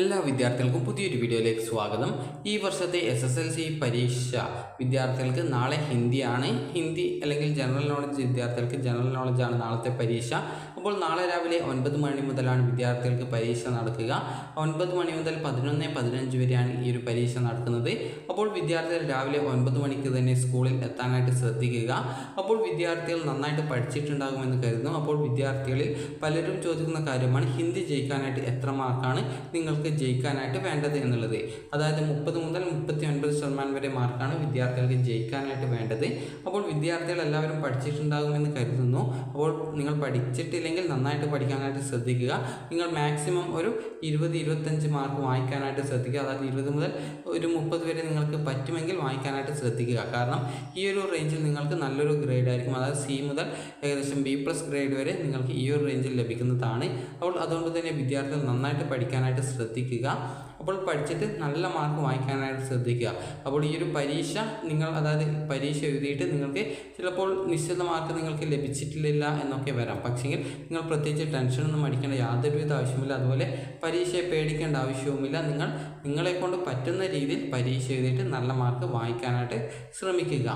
എല്ലാ വിദ്യാർത്ഥികൾക്കും പുതിയൊരു വീഡിയോയിലേക്ക് സ്വാഗതം. ഈ വർഷത്തെ എസ് എസ് എൽ സി പരീക്ഷ വിദ്യാർത്ഥികൾക്ക് നാളെ ഹിന്ദിയാണ്. ഹിന്ദി അല്ലെങ്കിൽ ജനറൽ നോളജ് വിദ്യാർത്ഥികൾക്ക് ജനറൽ നോളജാണ് നാളത്തെ പരീക്ഷ. അപ്പോൾ നാളെ രാവിലെ ഒൻപത് മണി മുതലാണ് വിദ്യാർത്ഥികൾക്ക് പരീക്ഷ നടക്കുക. ഒൻപത് മണി മുതൽ പതിനൊന്ന് പതിനഞ്ച് വരെയാണ് ഈ ഒരു പരീക്ഷ നടക്കുന്നത്. അപ്പോൾ വിദ്യാർത്ഥികൾ രാവിലെ ഒൻപത് മണിക്ക് തന്നെ സ്കൂളിൽ എത്താനായിട്ട് ശ്രദ്ധിക്കുക. അപ്പോൾ വിദ്യാർത്ഥികൾ നന്നായിട്ട് പഠിച്ചിട്ടുണ്ടാകുമെന്ന് കരുതുന്നു. അപ്പോൾ വിദ്യാർത്ഥികളിൽ പലരും ചോദിക്കുന്ന കാര്യമാണ് ഹിന്ദി ജയിക്കാനായിട്ട് എത്ര മാർക്കാണ് നിങ്ങൾക്ക് ജയിക്കാനായിട്ട് വേണ്ടത് എന്നുള്ളത്. അതായത് മുപ്പത് മുതൽ മുപ്പത്തി ഒൻപത് ശതമാനം വരെ മാർക്കാണ് വിദ്യാർത്ഥികൾക്ക് ജയിക്കാനായിട്ട് വേണ്ടത്. അപ്പോൾ വിദ്യാർത്ഥികൾ എല്ലാവരും പഠിച്ചിട്ടുണ്ടാകുമെന്ന് കരുതുന്നു. അപ്പോൾ നിങ്ങൾ പഠിച്ചിട്ടില്ലെങ്കിൽ നന്നായിട്ട് പഠിക്കാനായിട്ട് ശ്രദ്ധിക്കുക. നിങ്ങൾ മാക്സിമം ഒരു ഇരുപത് ഇരുപത്തഞ്ച് മാർക്ക് വാങ്ങിക്കാനായിട്ട് ശ്രദ്ധിക്കുക. അതായത് ഇരുപത് മുതൽ ഒരു മുപ്പത് വരെ നിങ്ങൾക്ക് പറ്റുമെങ്കിൽ വാങ്ങിക്കാനായിട്ട് ശ്രദ്ധിക്കുക. കാരണം ഈ ഒരു റേഞ്ചിൽ നിങ്ങൾക്ക് നല്ലൊരു ഗ്രേഡ് ആയിരിക്കും. അതായത് സി മുതൽ ഏകദേശം ബി പ്ലസ് ഗ്രേഡ് വരെ നിങ്ങൾക്ക് ഈ ഒരു റേഞ്ചിൽ ലഭിക്കുന്നതാണ്. അപ്പോൾ അതുകൊണ്ട് തന്നെ വിദ്യാർത്ഥികൾ നന്നായിട്ട് പഠിക്കാനായിട്ട് ശ്രദ്ധിക്കുക. അപ്പോൾ പഠിച്ചിട്ട് നല്ല മാർക്ക് വാങ്ങിക്കാനായിട്ട് ശ്രദ്ധിക്കുക. അപ്പോൾ ഈ ഒരു പരീക്ഷ നിങ്ങൾ അതായത് പരീക്ഷ എഴുതിയിട്ട് നിങ്ങൾക്ക് ചിലപ്പോൾ നിശ്ചിത മാർക്ക് നിങ്ങൾക്ക് ലഭിച്ചിട്ടില്ല എന്നൊക്കെ വരാം. പക്ഷേങ്കിൽ നിങ്ങൾ പ്രത്യേകിച്ച് ടെൻഷനൊന്നും അടിക്കേണ്ട യാതൊരുവിധ ആവശ്യമില്ല അതുപോലെ പരീക്ഷയെ പേടിക്കേണ്ട ആവശ്യവുമില്ല. നിങ്ങൾ നിങ്ങളെക്കൊണ്ട് പറ്റുന്ന രീതിയിൽ പരീക്ഷ എഴുതിയിട്ട് നല്ല മാർക്ക് വാങ്ങിക്കാനായിട്ട് ശ്രമിക്കുക.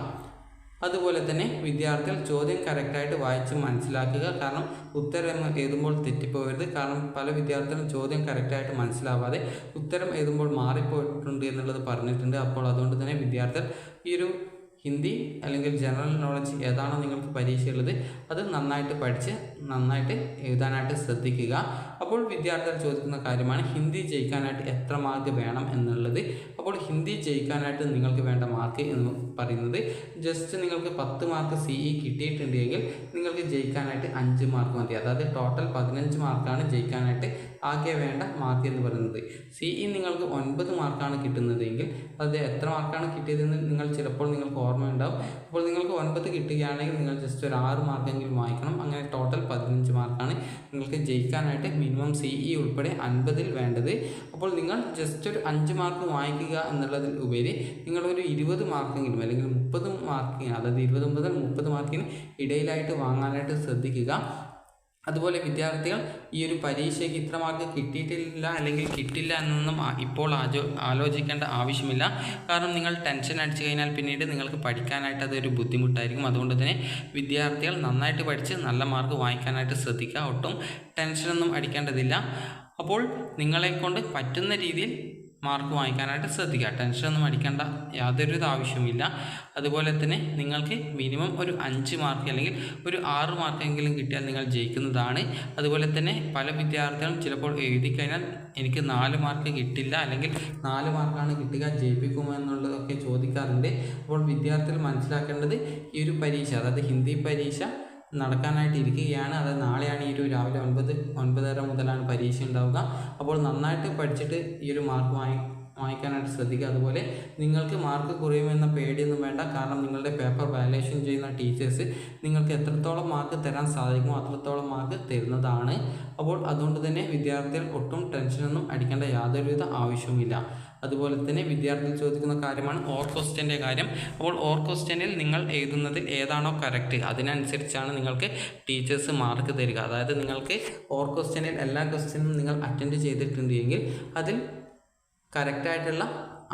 അതുപോലെ തന്നെ വിദ്യാർത്ഥികൾ ചോദ്യം കറക്റ്റായിട്ട് വായിച്ച് മനസ്സിലാക്കുക. കാരണം ഉത്തരം എഴുതുമ്പോൾ തെറ്റിപ്പോകരുത് കാരണം പല വിദ്യാർത്ഥികളും ചോദ്യം കറക്റ്റായിട്ട് മനസ്സിലാവാതെ ഉത്തരം എഴുതുമ്പോൾ മാറിപ്പോയിട്ടുണ്ട് എന്നുള്ളത് പറഞ്ഞിട്ടുണ്ട്. അപ്പോൾ അതുകൊണ്ട് തന്നെ വിദ്യാർത്ഥികൾ ഈ ഒരു ഹിന്ദി അല്ലെങ്കിൽ ജനറൽ നോളജ് ഏതാണോ നിങ്ങൾക്ക് പരീക്ഷയുള്ളത് അത് നന്നായിട്ട് പഠിച്ച് നന്നായിട്ട് എഴുതാനായിട്ട് ശ്രദ്ധിക്കുക. അപ്പോൾ വിദ്യാർത്ഥികൾ ചോദിക്കുന്ന കാര്യമാണ് ഹിന്ദി ജയിക്കാനായിട്ട് എത്ര മാർക്ക് വേണം എന്നുള്ളത്. അപ്പോൾ ഹിന്ദി ജയിക്കാനായിട്ട് നിങ്ങൾക്ക് വേണ്ട മാർക്ക് എന്ന് പറയുന്നത് ജസ്റ്റ് നിങ്ങൾക്ക് പത്ത് മാർക്ക് സി ഇ കിട്ടിയിട്ടുണ്ടെങ്കിൽ നിങ്ങൾക്ക് ജയിക്കാനായിട്ട് അഞ്ച് മാർക്ക് മതി. അതായത് ടോട്ടൽ പതിനഞ്ച് മാർക്കാണ് ജയിക്കാനായിട്ട് ആകെ വേണ്ട മാർക്ക് എന്ന് പറയുന്നത്. സി ഇ നിങ്ങൾക്ക് ഒൻപത് മാർക്കാണ് കിട്ടുന്നതെങ്കിൽ അത് എത്ര മാർക്കാണ് കിട്ടിയതെന്ന് നിങ്ങൾ ചിലപ്പോൾ നിങ്ങൾക്ക് ഓർമ്മയുണ്ടാവും അപ്പോൾ നിങ്ങൾക്ക് ഒൻപത് കിട്ടുകയാണെങ്കിൽ നിങ്ങൾ ജസ്റ്റ് ഒരു ആറ് മാർക്കെങ്കിലും വാങ്ങിക്കണം അങ്ങനെ ടോട്ടൽ പതിനഞ്ച് മാർക്കാണ് നിങ്ങൾക്ക് ജയിക്കാനായിട്ട് മിനിമം സി ഇ ഉൾപ്പെടെ അൻപതിൽ വേണ്ടത്. അപ്പോൾ നിങ്ങൾ ജസ്റ്റ് ഒരു അഞ്ച് മാർക്ക് വാങ്ങിക്കുക എന്നുള്ളതിൽ ഉപരി നിങ്ങളൊരു ഇരുപത് മാർക്കെങ്കിലും അല്ലെങ്കിൽ മുപ്പത് മാർക്കിന് അതായത് ഇരുപത് മുതൽ മുപ്പത് മാർക്കിന് ഇടയിലായിട്ട് വാങ്ങാനായിട്ട് ശ്രദ്ധിക്കുക. അതുപോലെ വിദ്യാർത്ഥികൾ ഈ ഒരു പരീക്ഷയ്ക്ക് ഇത്ര മാർക്ക് കിട്ടിയിട്ടില്ല അല്ലെങ്കിൽ കിട്ടില്ല എന്നൊന്നും ഇപ്പോൾ ആചോ ആലോചിക്കേണ്ട ആവശ്യമില്ല. കാരണം നിങ്ങൾ ടെൻഷൻ അടിച്ചു കഴിഞ്ഞാൽ പിന്നീട് നിങ്ങൾക്ക് പഠിക്കാനായിട്ട് അതൊരു ബുദ്ധിമുട്ടായിരിക്കും. അതുകൊണ്ട് തന്നെ വിദ്യാർത്ഥികൾ നന്നായിട്ട് പഠിച്ച് നല്ല മാർക്ക് വാങ്ങിക്കാനായിട്ട് ശ്രദ്ധിക്കുക. ഒട്ടും ടെൻഷനൊന്നും അടിക്കേണ്ടതില്ല. അപ്പോൾ നിങ്ങളെ കൊണ്ട് പറ്റുന്ന രീതിയിൽ മാർക്ക് വാങ്ങിക്കാനായിട്ട് ശ്രദ്ധിക്കുക. ടെൻഷൻ ഒന്നും അടിക്കേണ്ട. യാതൊരു ആവശ്യവുമില്ല. അതുപോലെ തന്നെ നിങ്ങൾക്ക് മിനിമം ഒരു അഞ്ച് മാർക്ക് അല്ലെങ്കിൽ ഒരു ആറ് മാർക്കെങ്കിലും കിട്ടിയാൽ നിങ്ങൾ ജയിക്കുന്നതാണ്. അതുപോലെ തന്നെ പല വിദ്യാർത്ഥികളും ചിലപ്പോൾ എഴുതി കഴിഞ്ഞാൽ എനിക്ക് നാല് മാർക്ക് കിട്ടില്ല അല്ലെങ്കിൽ നാല് മാർക്കാണ് കിട്ടുക ജയിപ്പിക്കുമോ എന്നുള്ളതൊക്കെ ചോദിക്കാറുണ്ട്. അപ്പോൾ വിദ്യാർത്ഥികൾ മനസ്സിലാക്കേണ്ടത് ഈ ഒരു പരീക്ഷ അതായത് ഹിന്ദി പരീക്ഷ നടക്കാനായിട്ട് ഇരിക്കുകയാണ് അത് നാളെയാണ് ഈ ഒരു രാവിലെ ഒൻപത് ഒൻപതര മുതലാണ് പരീക്ഷ ഉണ്ടാവുക. അപ്പോൾ നന്നായിട്ട് പഠിച്ചിട്ട് ഈ ഒരു മാർക്ക് വാങ്ങി വാങ്ങിക്കാനായിട്ട് ശ്രദ്ധിക്കുക. അതുപോലെ നിങ്ങൾക്ക് മാർക്ക് കുറയുമെന്ന പേടിയൊന്നും വേണ്ട. കാരണം നിങ്ങളുടെ പേപ്പർ വാലേഷൻ ചെയ്യുന്ന ടീച്ചേഴ്സ് നിങ്ങൾക്ക് എത്രത്തോളം മാർക്ക് തരാൻ സാധിക്കുമോ അത്രത്തോളം മാർക്ക് തരുന്നതാണ്. അപ്പോൾ അതുകൊണ്ട് തന്നെ വിദ്യാർത്ഥികൾ ഒട്ടും ടെൻഷനൊന്നും അടിക്കേണ്ട യാതൊരുവിധ ആവശ്യവുമില്ല. അതുപോലെ തന്നെ വിദ്യാർത്ഥികൾ ചോദിക്കുന്ന കാര്യമാണ് ഓർ ക്വസ്റ്റ്യന്റെ കാര്യം. അപ്പോൾ ഓർ ക്വസ്റ്റ്യനിൽ നിങ്ങൾ എഴുതുന്നതിൽ ഏതാണോ കറക്റ്റ് അതിനനുസരിച്ചാണ് നിങ്ങൾക്ക് ടീച്ചേഴ്സ് മാർക്ക് തരിക. അതായത് നിങ്ങൾക്ക് ഓർ ക്വസ്റ്റ്യനിൽ എല്ലാ ക്വസ്റ്റ്യനും നിങ്ങൾ അറ്റൻഡ് ചെയ്തിട്ടുണ്ട് എങ്കിൽ അതിൽ കറക്റ്റായിട്ടുള്ള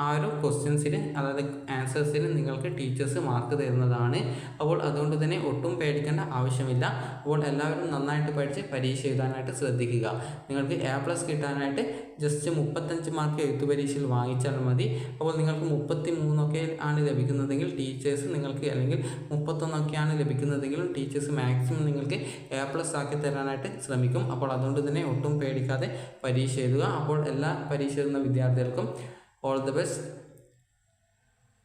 ആ ഒരു ക്വസ്റ്റ്യൻസിന് അതായത് ആൻസേഴ്സിന് നിങ്ങൾക്ക് ടീച്ചേഴ്സ് മാർക്ക് തരുന്നതാണ്. അപ്പോൾ അതുകൊണ്ട് തന്നെ ഒട്ടും പേടിക്കേണ്ട ആവശ്യമില്ല. അപ്പോൾ എല്ലാവരും നന്നായിട്ട് പഠിച്ച് പരീക്ഷ എഴുതാനായിട്ട് ശ്രദ്ധിക്കുക. നിങ്ങൾക്ക് എ പ്ലസ് കിട്ടാനായിട്ട് ജസ്റ്റ് മുപ്പത്തഞ്ച് മാർക്ക് എഴുത്തു പരീക്ഷയിൽ വാങ്ങിച്ചാൽ മതി. അപ്പോൾ നിങ്ങൾക്ക് മുപ്പത്തി മൂന്നൊക്കെ ആണ് ലഭിക്കുന്നതെങ്കിൽ ടീച്ചേഴ്സ് നിങ്ങൾക്ക് അല്ലെങ്കിൽ മുപ്പത്തൊന്നൊക്കെയാണ് ലഭിക്കുന്നതെങ്കിലും ടീച്ചേഴ്സ് മാക്സിമം നിങ്ങൾക്ക് എ പ്ലസ് ആക്കി തരാനായിട്ട് ശ്രമിക്കും. അപ്പോൾ അതുകൊണ്ട് തന്നെ ഒട്ടും പേടിക്കാതെ പരീക്ഷ എഴുതുക. അപ്പോൾ എല്ലാ പരീക്ഷ എഴുതുന്ന വിദ്യാർത്ഥികൾക്കും ഓൾ ദി ബെസ്റ്റ്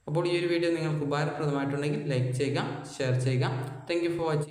അപ്പോൾ ഈ ഒരു വീഡിയോ നിങ്ങൾക്ക് ഉപകാരപ്രദമായിട്ടുണ്ടെങ്കിൽ ലൈക്ക് ചെയ്യുക ഷെയർ ചെയ്യുക. Thank for watching